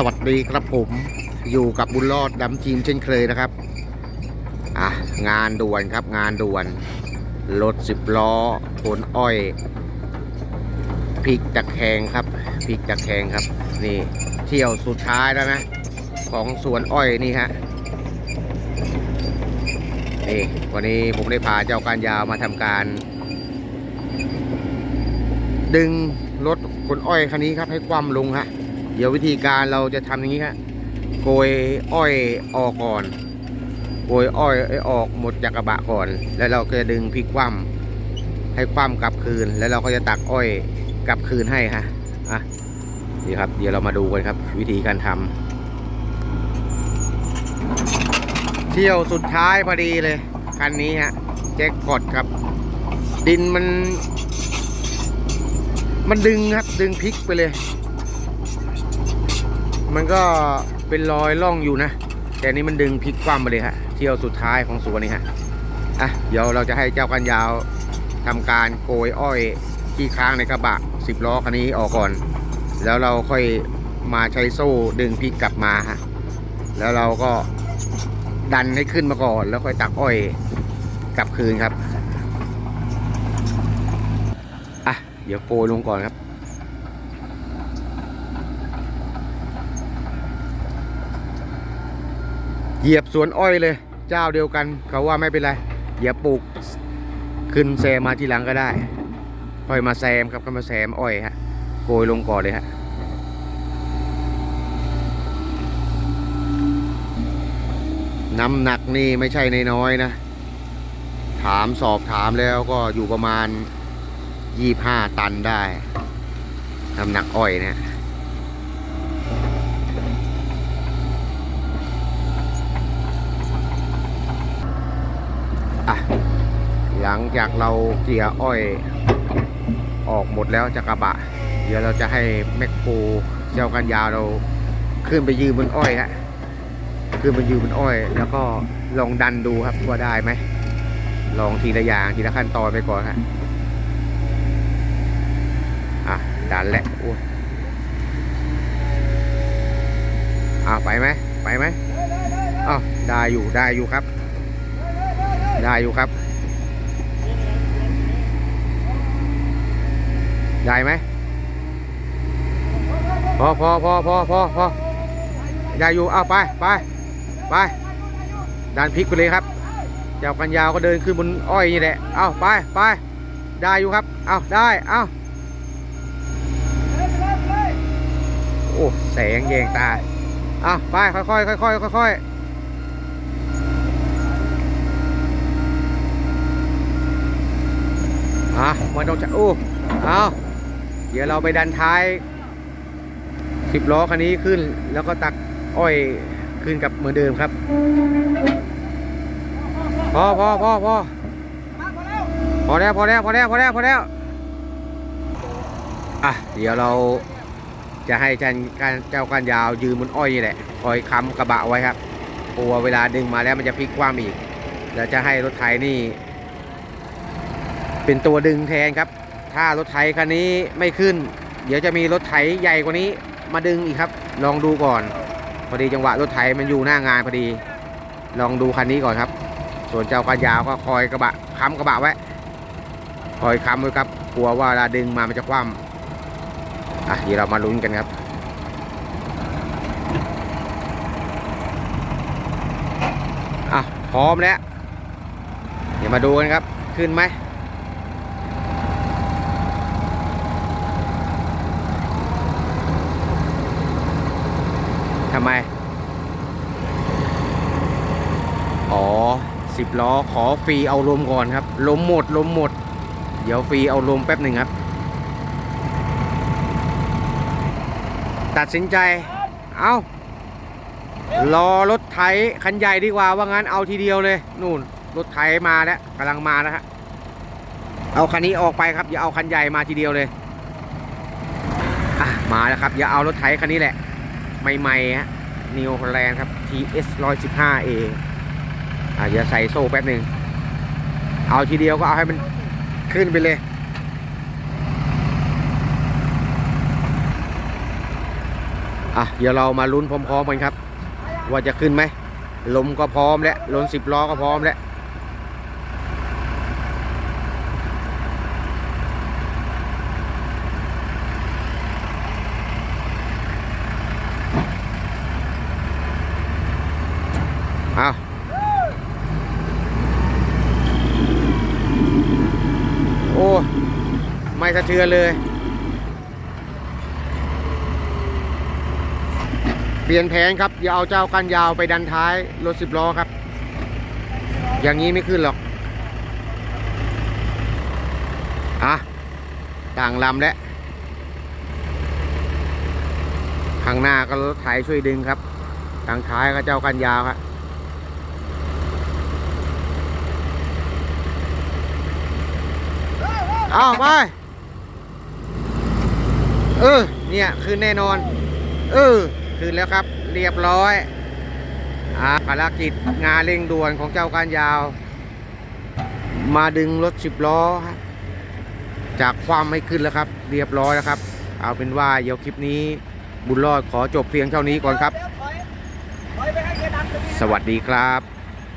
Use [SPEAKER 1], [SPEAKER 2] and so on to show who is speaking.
[SPEAKER 1] สวัสดีครับผมอยู่กับบุญรอดดำทีมเช่นเคยนะครับอะงานด่วนครับงานด่วนรถสิบล้อขนอ้อยพลิกตะแคงครับพลิกตะแคงครับ นี่เที่ยวสุดท้ายแล้วนะ ของสวนอ้อยนี่ฮะนี่วันนี้ผมได้พาเจ้าการยาวมาทำการ ดึงรถขนอ้อยคันนี้ครับให้คว่ำลงฮะ เดี๋ยววิธีการเราจะทำอย่างนี้ครับโกยอ้อยออกก่อน โกยอ้อยให้ออกหมดจากกระบะก่อน แล้วเราก็จะดึงพลิกคว่ำให้คว่ำกลับคืน แล้วเราก็จะตักอ้อยกลับคืนให้ฮะอะนี่ครับ เดี๋ยวเรามาดูกันครับ วิธีการทำเที่ยวสุดท้ายพอดีเลยคันนี้ฮะแจ็คพอตครับ ดินมัน มันดึงครับ ดึงพลิกไปเลย มันก็เป็นรอยล่องอยู่นะ แต่นี้มันดึงพลิกคว่ำไปเลยฮะเที่ยวสุดท้ายของสวนนี้ฮะอะเดี๋ยวเราจะให้เจ้ากันยาวทำการโกยอ้อยที่ค้างในกระบะสิบล้อคันนี้ออกก่อน แล้วเราค่อยมาใช้โซ่ดึงพลิกกลับมาฮะแล้วเราก็ดันให้ขึ้นมาก่อน แล้วค่อยตักอ้อยกลับคืนครับอะเดี๋ยวโกยลงก่อนครับ เหยียบสวนอ้อยเลย เจ้าเดียวกันเขาว่าไม่เป็นไรอย่าปลูกขึ้นแซมมาทีหลังก็ได้ค่อยมาแซมครับก็มาแซมอ้อยฮะโกยลงก่อนเลยฮะน้ำหนักนี่ไม่ใช่ในน้อยนะ ถามสอบถามแล้วก็อยู่ประมาณยี่ห้าตันได้ น้ำหนักอ้อยเนี่ย อะหลังจากเราเกี่ยอ้อยออกหมดแล้วจากกระบะ เดี๋ยวเราจะให้แมคโครเจ้ากันยาวเราขึ้นไปยืนบนอ้อยฮะขึ้นไปยืนบนอ้อย แล้วก็ลองดันดูครับว่าได้ไหมลองทีละอย่างทีละขั้นตอนไปก่อนฮะอะดันแหล้วโอ้ยอะไปไหมไปไหมอ้าวได้อยู่ได้อยู่ครับ ได้อยู่ครับ ได้ไหมพอพอพอพอพอพอได้อยู่เอาไปไปไปดันพลิกไปเลยครับเจ้ากันยาวก็เดินขึ้นบนอ้อยนี่แหละเอาไปไปได้อยู่ครับเอาได้เอาโอ้แสงแยงตาเอาไปค่อยค่อยค่อยค่อยค่อย อะมันต้องจะโอ้เอาเดี๋ยวเราไปดันท้ายสิบล้อคันนี้ขึ้น แล้วก็ตักอ้อยขึ้นกับเหมือนเดิมครับพอพอพอพอพอแล้วพอแล้วพอแล้วพอแล้วพอแล้วอะเดี๋ยวเราจะให้จันการเจ้าการยาวยืนบนอ้อยนี่แหละคอยค้ำกระบะไว้ครับกลัวเวลาดึงมาแล้วมันจะพลิกคว่ำอีกแล้วจะให้รถไถนี่ เป็นตัวดึงแทนครับ ถ้ารถไถคันนี้ไม่ขึ้น เดี๋ยวจะมีรถไถใหญ่กว่านี้มาดึงอีกครับ ลองดูก่อน พอดีจังหวะรถไถมันอยู่หน้างานพอดี ลองดูคันนี้ก่อนครับ ส่วนเจ้ากันยาวก็คอยกระบะค้ำกระบะไว้ คอยค้ำไว้ครับ กลัวว่าเวลาดึงมามันจะคว่ำอะเดี๋ยวเรามาลุ้นกันครับอะพร้อมแล้ว เดี๋ยวมาดูกันครับ ขึ้นไหม ทำไม อ๋อสิบล้อขอฟรีเอาลมก่อนครับ ลมหมดลมหมด เดี๋ยวฟรีเอาลมแป๊บหนึ่งครับ ตัดสินใจ เอารอรถไถคันใหญ่ดีกว่าว่างั้นเอาทีเดียวเลย นู่นรถไถมาแล้วกำลังมาแล้วฮะเอาคันนี้ออกไปครับอย่าเอาคันใหญ่มาทีเดียวเลย อะมาแล้วครับ อย่าเอารถไถคันนี้แหละ ใหม่ๆฮะ Neo Holland ครับ TS 115A อะเดี๋ยวใส่โซ่แป๊บหนึ่ง เอาทีเดียวก็เอาให้มันขึ้นไปเลย อะ เดี๋ยวเรามาลุ้นพร้อมๆกันครับ ว่าจะขึ้นไหมลมก็พร้อมแล้วรถสิบล้อก็พร้อมแล้วเอาโอ้ ไม่ สะเทือนเลย เปลี่ยนแผนครับอย่าเอาเจ้ากันยาวไปดันท้ายรถสิบล้อครับ อย่างนี้ไม่ขึ้นหรอกอะต่างลำแล้วข้างหน้าก็รถไถช่วยดึงครับทางท้ายก็เจ้ากันยาวครับเอาไป เออ เนี่ยคืนแน่นอน เออ คืนแล้วครับ เรียบร้อยอาภารกิจงานเร่งด่วนของเจ้าการยาว มาดึงรถสิบล้อ จากความไม่ขึ้นแล้วครับ เรียบร้อยแล้วครับ เอาเป็นว่าเดี๋ยวคลิปนี้ บุญรอดขอจบเพียงเท่านี้ก่อนครับ สวัสดีครับ